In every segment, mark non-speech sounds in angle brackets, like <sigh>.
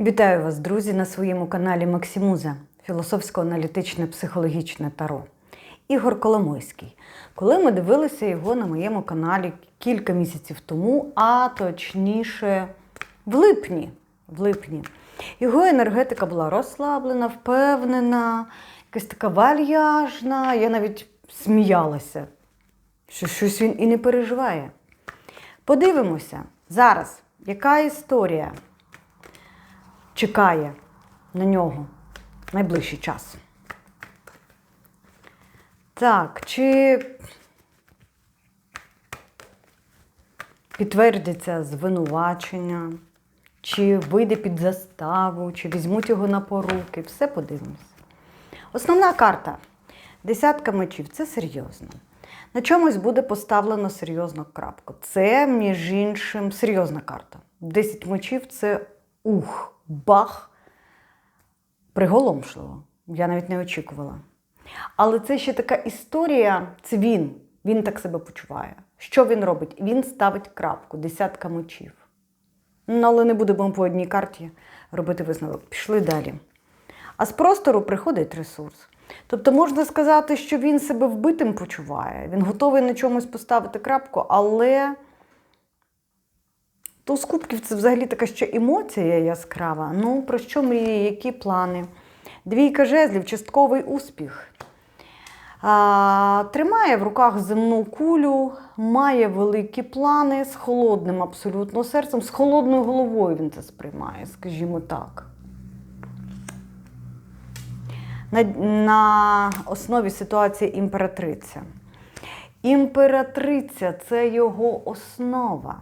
Вітаю вас, друзі, на своєму каналі Максимуза, філософсько-аналітичне психологічне таро. Ігор Коломойський. Коли ми дивилися його на моєму каналі кілька місяців тому, а точніше в липні, в липні, його енергетика була розслаблена, впевнена, якась така вальяжна. Я навіть сміялася, що щось він і не переживає. Подивимося зараз, яка історія чекає на нього найближчий час. Так, чи підтвердиться звинувачення, чи вийде під заставу, чи візьмуть його на поруки. Все подивимося. Основна карта десятка мечів це серйозно. На чомусь буде поставлено серйозну крапку. Це, між іншим, серйозна карта. Десять мечів це ух, бах, приголомшливо. Я навіть не очікувала. Але це ще така історія, це він. Він так себе почуває. Що він робить? Він ставить крапку, десятка мечів. Ну, але не будемо по одній карті робити висновок. Пішли далі. А з простору приходить ресурс. Тобто можна сказати, що він себе вбитим почуває, він готовий на чомусь поставити крапку, але туз кубків це взагалі така ще емоція яскрава. Ну, про що мріє, які плани? Двійка жезлів, частковий успіх. А, Тримає в руках земну кулю, має великі плани з холодним абсолютно серцем, з холодною головою він це сприймає, скажімо так. На, на основі ситуації імператриця. Імператриця це його основа.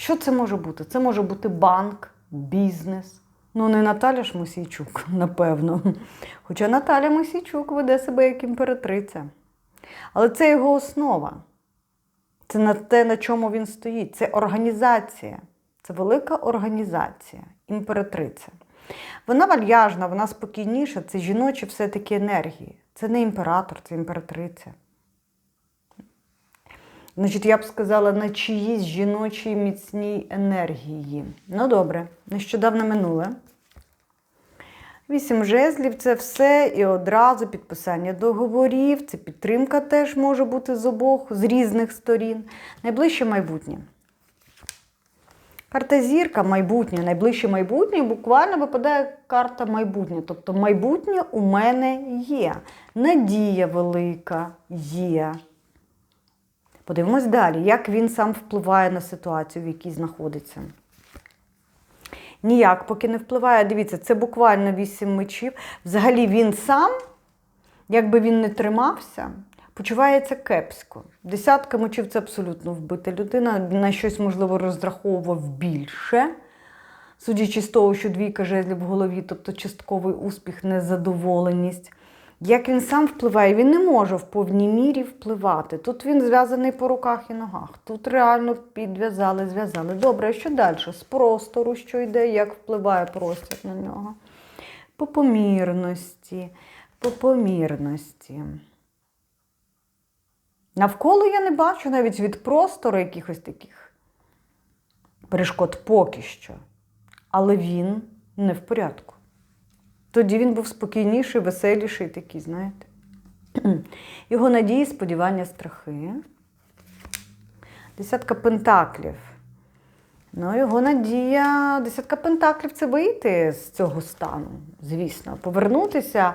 Що це може бути? Це може бути банк, бізнес. Ну, не Наталя ж Мосійчук, <laughs> напевно. Хоча Наталя Мосійчук веде себе як імператриця. Але це його основа. Це на те, на чому він стоїть. Це організація. Це велика організація, імператриця. Вона вальяжна, вона спокійніша, це жіночі все-таки енергії. Це не імператор, це імператриця. Значить, я б сказала, на чиїсь жіночій міцній енергії. Ну, добре, нещодавно минуле. Вісім жезлів це все і одразу підписання договорів, це підтримка теж може бути з обох, з різних сторін. Найближче майбутнє. Карта зірка майбутнє, найближче майбутнє, буквально випадає карта майбутнє. Тобто майбутнє у мене є. Надія велика є. Подивимось далі, як він сам впливає на ситуацію, в якій знаходиться. Ніяк, поки не впливає. Дивіться, це буквально вісім мечів. Взагалі він сам, якби він не тримався, почувається кепсько. Десятка мечів це абсолютно вбита людина, на щось, можливо, розраховував більше. Судячи з того, що двійка жезлів в голові, тобто частковий успіх, незадоволеність. Як він сам впливає, він не може в повній мірі впливати. Тут він зв'язаний по руках і ногах. Тут реально підв'язали, зв'язали. Добре, а що далі? З простору, що йде, як впливає простір на нього? По помірності, по помірності. Навколо я не бачу навіть від простору якихось таких перешкод поки що. Але він не в порядку. Тоді він був спокійніший, веселіший такий, знаєте. <clears throat> Його надії, сподівання, страхи. Десятка пентаклів. Ну, його надія, десятка пентаклів це вийти з цього стану, звісно, повернутися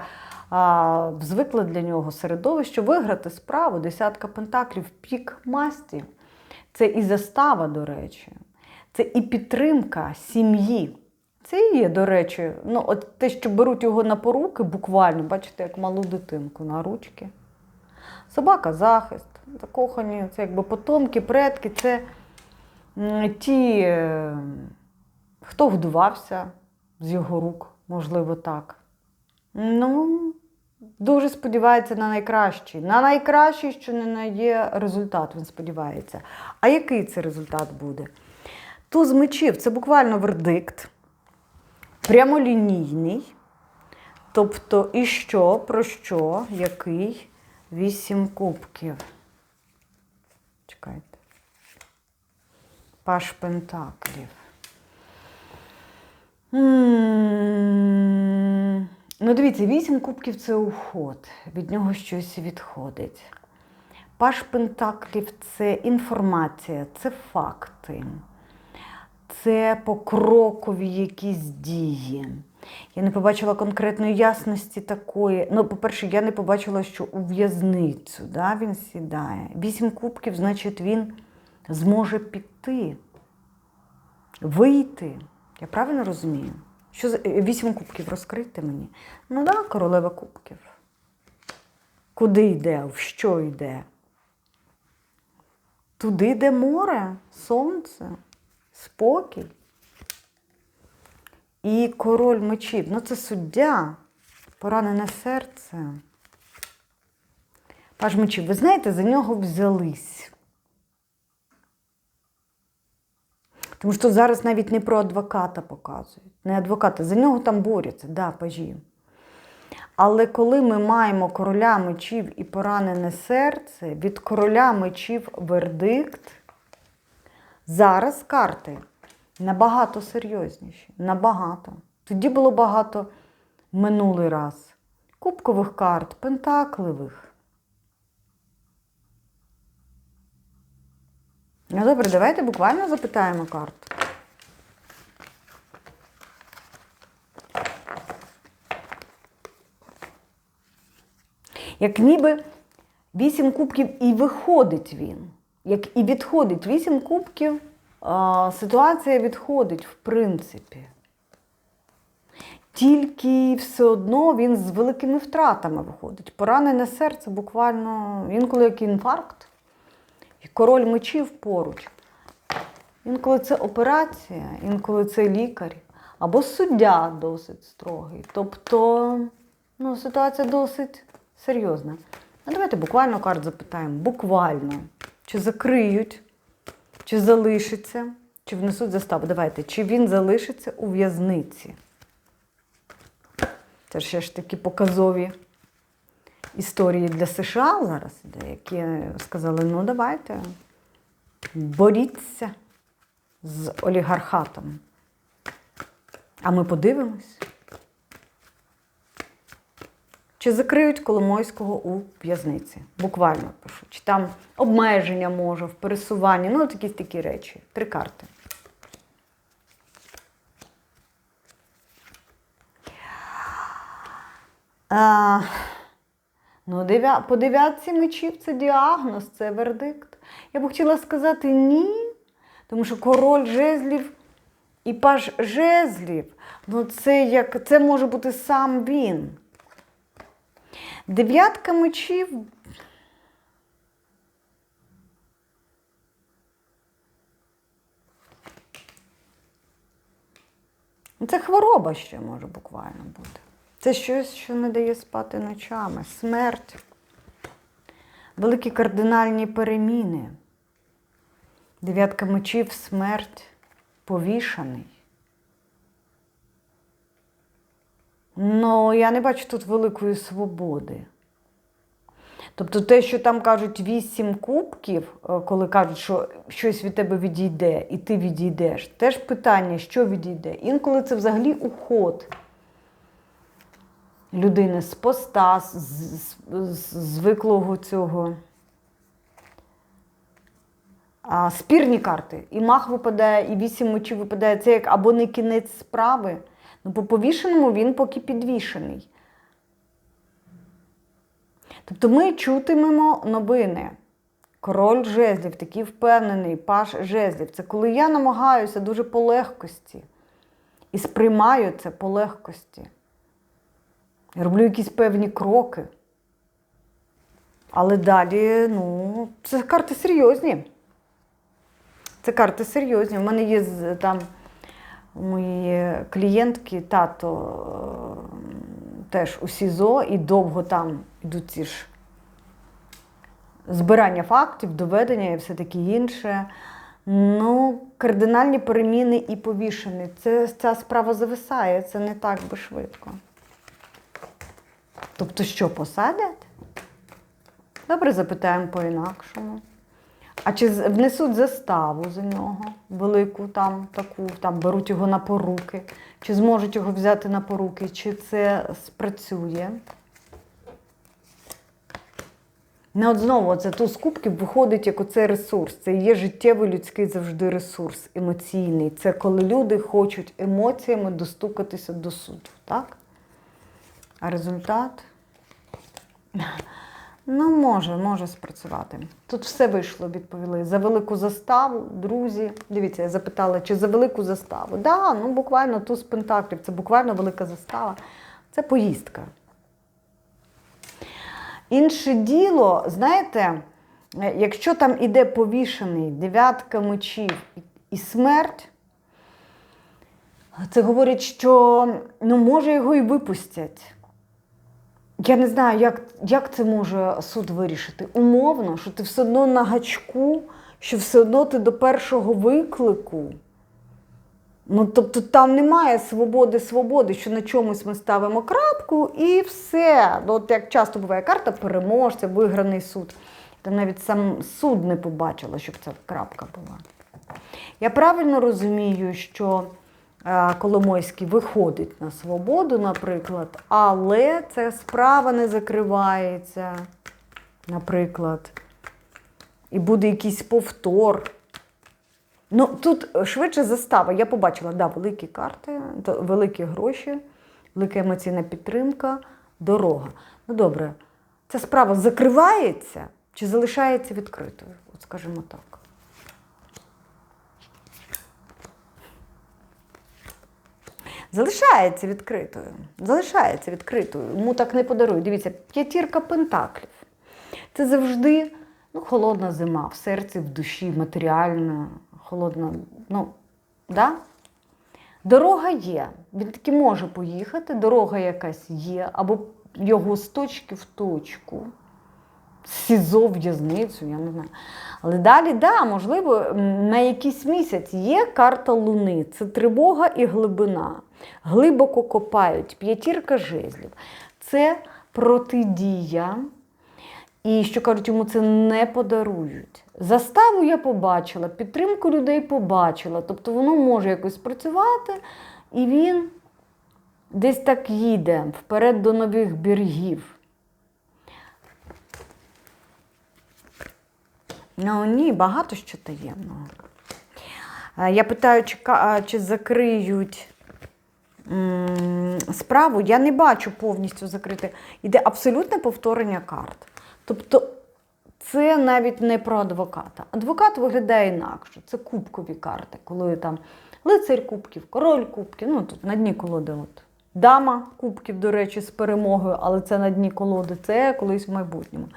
а, в звикле для нього середовище, виграти справу. Десятка пентаклів, пік масті. Це і застава, до речі, це і підтримка сім'ї. Це і є, до речі, ну, от те, що беруть його на поруки, буквально, бачите, як малу дитинку на ручки. Собака захист, закохані, це якби потомки, предки, це ті, е, хто годувався з його рук, можливо, так. Ну, дуже сподівається на найкращий. На найкращий, що не надає результат, він сподівається. А який це результат буде? Туз мечів це буквально вердикт прямолінійний. Тобто, і що, про що, який? Вісім кубків. Чекайте. Паш Пентаклів. М, Ну, дивіться, вісім кубків це уход. Від нього щось відходить. Паш Пентаклів це інформація, це факти, це покрокові якісь дії. Я не побачила конкретної ясності такої. Ну, по-перше, я не побачила, що у в'язницю да, він сідає. Вісім кубків, значить, він зможе піти, вийти. Я правильно розумію? Що е, вісім кубків розкрити мені? Ну так, да, королева кубків. Куди йде, в що йде? Туди, де море, сонце, спокій. І король мечів. Ну, це суддя, поранене серце. Паж мечів, ви знаєте, за нього взялись. Тому що зараз навіть не про адвоката показують. Не адвоката, за нього там борються, да, пажі. Але коли ми маємо короля мечів і поранене серце, від короля мечів вердикт, зараз карти набагато серйозніші. Набагато. Тоді було багато минулий раз. Кубкових карт, пентакливих. Ну добре, давайте буквально запитаємо карту. Як ніби вісім кубків і виходить він. Як і відходить вісім кубків, а, ситуація відходить, в принципі. Тільки все одно він з великими втратами виходить. Поранене серце буквально інколи як інфаркт. І король мечів поруч. Інколи це операція, інколи це лікар, або суддя досить строгий. Тобто ну, ситуація досить серйозна. Ну, давайте буквально карт запитаємо. Буквально. Чи закриють, чи залишиться, чи внесуть заставу. Давайте, чи він залишиться у в'язниці? Це ще ж такі показові історії для США зараз, які сказали, ну давайте, боріться з олігархатом. А ми подивимось. Чи закриють Коломойського у в'язниці? Буквально пишу. Чи там обмеження може в пересуванні, ну, от такі речі. Три карти. А, ну, дев'я... По дев'ятці мечів це діагноз, це вердикт. Я б хотіла сказати ні, тому що король жезлів і паж жезлів, ну це як це може бути сам він. Дев'ятка мечів. Це хвороба ще може буквально бути. Це щось, що не дає спати ночами. Смерть. Великі кардинальні переміни. Дев'ятка мечів, смерть, повішаний. Ну, я не бачу тут великої свободи. Тобто те, що там кажуть вісім кубків, е, коли кажуть, що щось від тебе відійде, і ти відійдеш, теж питання, що відійде. Інколи це взагалі уход людини з поста, з, з, з звиклого цього. А, спірні карти. І мах випадає, і вісім мечів випадає. Це як або не кінець справи. Ну, по повішеному він поки підвішений. Тобто ми чутимемо новини. Король жезлів, такий впевнений, паш жезлів. Це коли я намагаюся дуже по легкості і сприймаю це по легкості. Я роблю якісь певні кроки. Але далі, ну, це карти серйозні. Це карти серйозні. У мене є там у моєї клієнтки тато е, теж у СІЗО і довго там йдуть ці ж збирання фактів, доведення і все таке інше. Ну, кардинальні переміни і повішені. Це, ця справа зависає, це не так би швидко. Тобто, що посадять? Добре, запитаємо по-інакшому. А чи внесуть заставу за нього, велику там таку, там беруть його на поруки, чи зможуть його взяти на поруки, чи це спрацює? Ну, от знову, це туз кубків виходить як оцей ресурс. Це є життєвий людський завжди ресурс, емоційний. Це коли люди хочуть емоціями достукатися до суду, так? А результат? Ну, може, може спрацювати. Тут все вийшло, відповіли. За велику заставу, друзі. Дивіться, я запитала, чи за велику заставу? Так, да, ну буквально туз пентаклів, це буквально велика застава. Це поїздка. Інше діло, знаєте, якщо там іде повішений дев'ятка мечів і смерть, це говорить, що ну, може його і випустять. Я не знаю, як, як це може суд вирішити. Умовно, що ти все одно на гачку, що все одно ти до першого виклику. Ну, тобто там немає свободи, свободи, що на чомусь ми ставимо крапку і все. Ну, От як часто буває карта переможця, виграний суд. Там навіть сам суд не побачила, щоб ця крапка була. Я правильно розумію, що Коломойський виходить на свободу, наприклад, але ця справа не закривається, наприклад, і буде якийсь повтор. Ну, тут швидше застава. Я побачила, да, великі карти, великі гроші, велика емоційна підтримка, дорога. Ну добре, ця справа закривається чи залишається відкритою? От скажімо так. Залишається відкритою. Залишається відкритою. Йому так не подарують. Дивіться, п'ятірка пентаклів. Це завжди ну, холодна зима, в серці, в душі, матеріальна, холодна. Ну, да? Дорога є. Він таки може поїхати, дорога якась є, або його з точки в точку. СІЗО, в'язницю, я не знаю. Але далі, да, можливо, на якийсь місяць є карта Луни. Це тривога і глибина. Глибоко копають. П'ятірка жезлів. Це протидія. І що кажуть, йому це не подарують. Заставу я побачила, підтримку людей побачила. Тобто воно може якось працювати, і він десь так їде вперед до нових берегів. Ну ні, багато що таємного. Е, Я питаю, чи, чи закриють справу. Я не бачу повністю закрити. Іде абсолютне повторення карт. Тобто це навіть не про адвоката. Адвокат виглядає інакше. Це кубкові карти, коли там лицар кубків, король кубків, ну тут на дні колоди. От. Дама кубків, до речі, з перемогою, але це на дні колоди, це колись в майбутньому.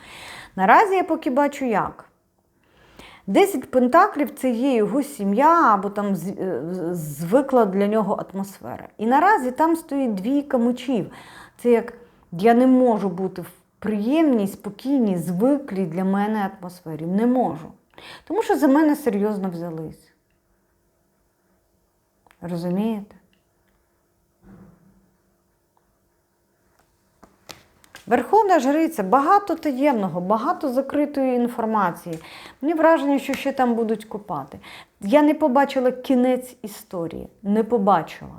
Наразі я поки бачу як. Десять пентаклів це є його сім'я або там е, звикла для нього атмосфера. І наразі там стоїть двійка мечів. Це як я не можу бути в приємній, спокійній, звиклій для мене атмосфері. Не можу. Тому що за мене серйозно взялись. Розумієте? Верховна жриця, багато таємного, багато закритої інформації. Мені враження, що ще там будуть копати. Я не побачила кінець історії, не побачила.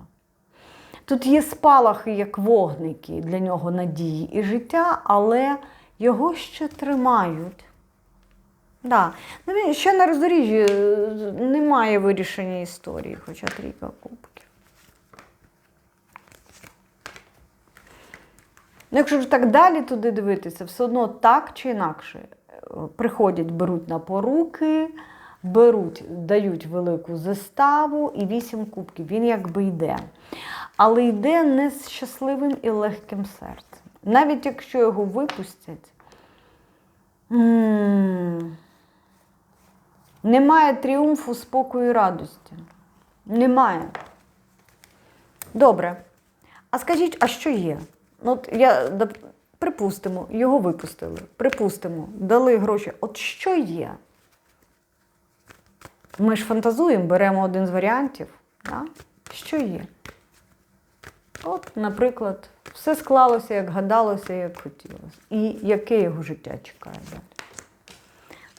Тут є спалахи, як вогники для нього надії і життя, але його ще тримають. Да. Ну, ще на роздоріжжі е, немає вирішення історії, хоча трійка кубків. Ну, якщо ж так далі туди дивитися, все одно так чи інакше е, приходять, беруть на поруки, беруть, дають велику заставу і вісім кубків. Він якби йде. Але йде не з щасливим і легким серцем. Навіть якщо його випустять, немає тріумфу, спокою і радості. Немає. Добре. А скажіть, а що є? Ну, я припустимо, його випустили. Припустимо, дали гроші. От що є? Ми ж фантазуємо, беремо один з варіантів. Да? Що є? От, наприклад, все склалося, як гадалося, як хотілося. І яке його життя чекає далі?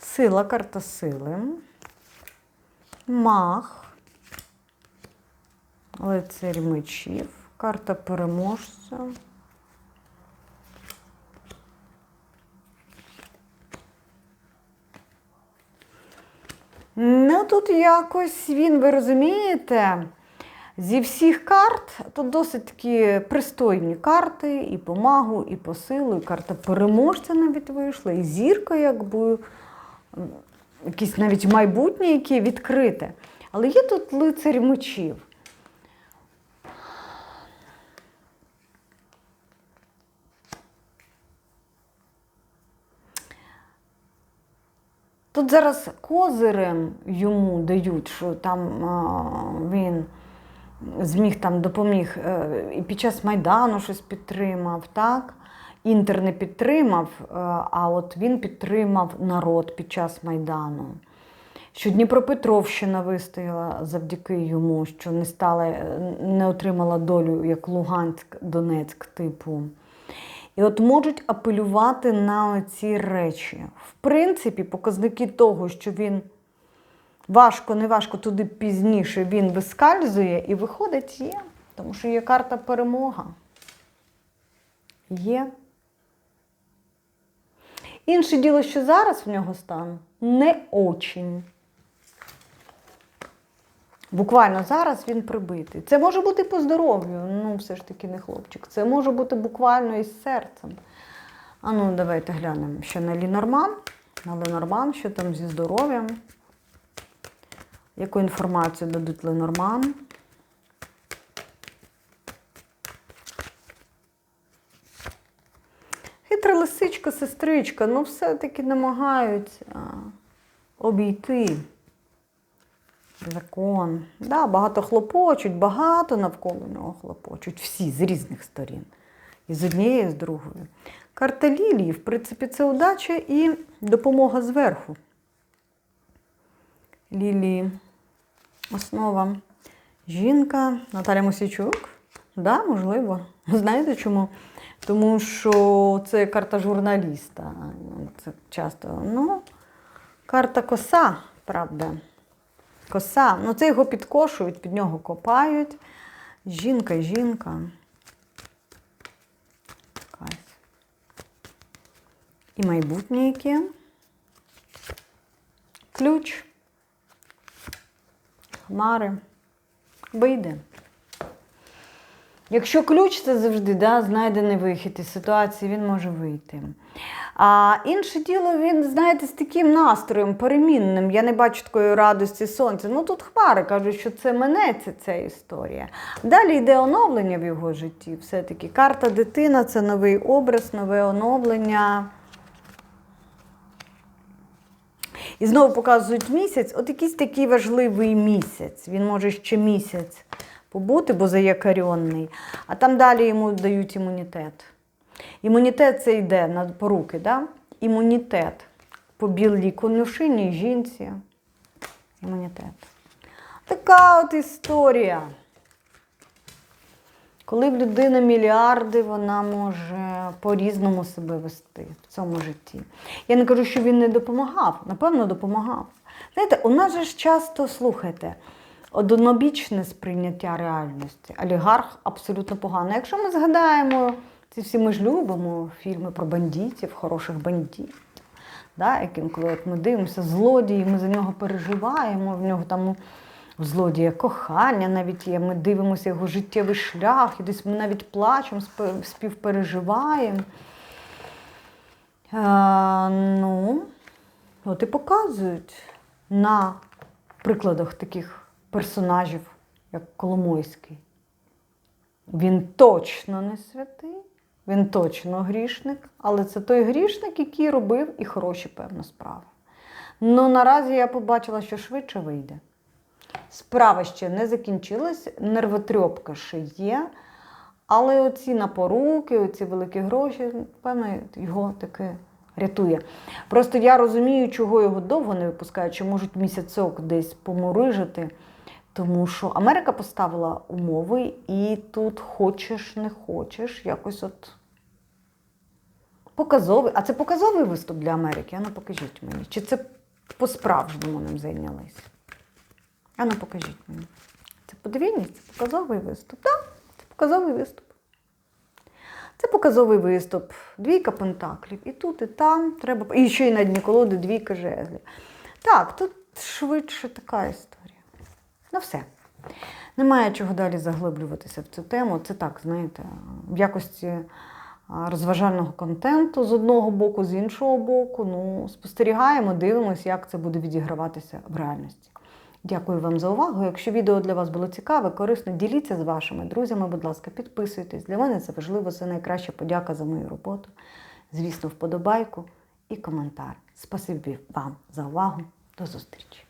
Сила, карта сили. Мах. Лицарь мечів. Карта переможця. Ну, тут якось він, ви розумієте, зі всіх карт тут досить такі пристойні карти, і помагу, і посилу, і карта переможця навіть вийшла, і зірка, якби, якісь навіть майбутнє, яке відкрите. Але є тут лицарь мечів. Тут зараз козирем йому дають, що там він зміг там допоміг е, і під час Майдану щось підтримав, так? Інтер не підтримав, е, а от він підтримав народ під час Майдану. Що Дніпропетровщина вистояла завдяки йому, що не стала, е, не отримала долю як Луганськ, Донецьк, типу. І от можуть апелювати на ці речі. В принципі, показники того, що він важко, не важко, туди пізніше він вискальзує і виходить, є. Тому що є карта перемога. Є. Інше діло, що зараз в нього стан не очень. Буквально зараз він прибитий. Це може бути по здоров'ю, ну все ж таки не хлопчик. Це може бути буквально із серцем. А ну, давайте глянемо ще на Лінорман. На Ленорман, що там зі здоров'ям. Яку інформацію дадуть Ленорман? Хитра лисичка, сестричка, ну все-таки намагаються обійти закон. Да, багато хлопочуть, багато навколо нього хлопочуть. Всі з різних сторін. І з однієї, і з другої. Карта Лілії, в принципі, це удача і допомога зверху. Лілії. Основа. Жінка Наталя Мосійчук. Да, можливо. Знаєте чому? Тому що це карта журналіста. Це часто. Ну, карта коса, правда. Коса. Ну, це його підкошують, під нього копають. Жінка, жінка. І майбутнє яке. Ключ. Хмари. Вийде. Якщо ключ це завжди да, знайдений вихід із ситуації, він може вийти. А інше діло, він, знаєте, з таким настроєм перемінним. Я не бачу такої радості сонця. Ну тут хмари кажуть, що це минеться ця історія. Далі йде оновлення в його житті. Все-таки карта дитина це новий образ, нове оновлення. І знову показують місяць, от якийсь такий важливий місяць. Він може ще місяць побути, бо заякарьонний. А там далі йому дають імунітет. Імунітет це йде на поруки, да? імунітет по білій конюшині жінці. Імунітет. Така от історія. Коли в людини мільярди, вона може по-різному себе вести в цьому житті. Я не кажу, що він не допомагав, напевно, допомагав. Знаєте, у нас же ж часто, слухайте, однобічне сприйняття реальності. Олігарх абсолютно погано. Якщо ми згадаємо, ці всі ми ж любимо фільми про бандитів, хороших бандитів. Да, яким, коли от ми дивимося, злодії, ми за нього переживаємо, в нього там у злодія кохання навіть є. Ми дивимося його життєвий шлях, і десь ми навіть плачемо, співпереживаємо. Е, ну, от і показують на прикладах таких персонажів, як Коломойський. Він точно не святий, він точно грішник, але це той грішник, який робив і хороші, певно, справи. Ну, наразі я побачила, що швидше вийде. Справа ще не закінчилась, нервотрьопка ще є, але оці напоруки, оці великі гроші, певно, його таки рятує. Просто я розумію, чого його довго не випускають, чи можуть місяцок десь поморижити. Тому що Америка поставила умови, і тут хочеш, не хочеш, якось от показовий. А це показовий виступ для Америки? А ну покажіть мені. Чи це по-справжньому ним зайнялись. А ну покажіть мені. Це подивіться, це показовий виступ. Так, це показовий виступ. Це показовий виступ. Двійка пентаклів. І тут, і там треба. І ще й на дні колоди двійка жезлів. Так, тут швидше така історія. Ну все. Немає чого далі заглиблюватися в цю тему. Це так, знаєте, в якості розважального контенту з одного боку, з іншого боку. Ну, спостерігаємо, дивимося, як це буде відіграватися в реальності. Дякую вам за увагу. Якщо відео для вас було цікаве, корисне, діліться з вашими друзями, будь ласка, підписуйтесь. Для мене це важливо, це найкраща подяка за мою роботу. Звісно, вподобайку і коментар. Спасибі вам за увагу. До зустрічі!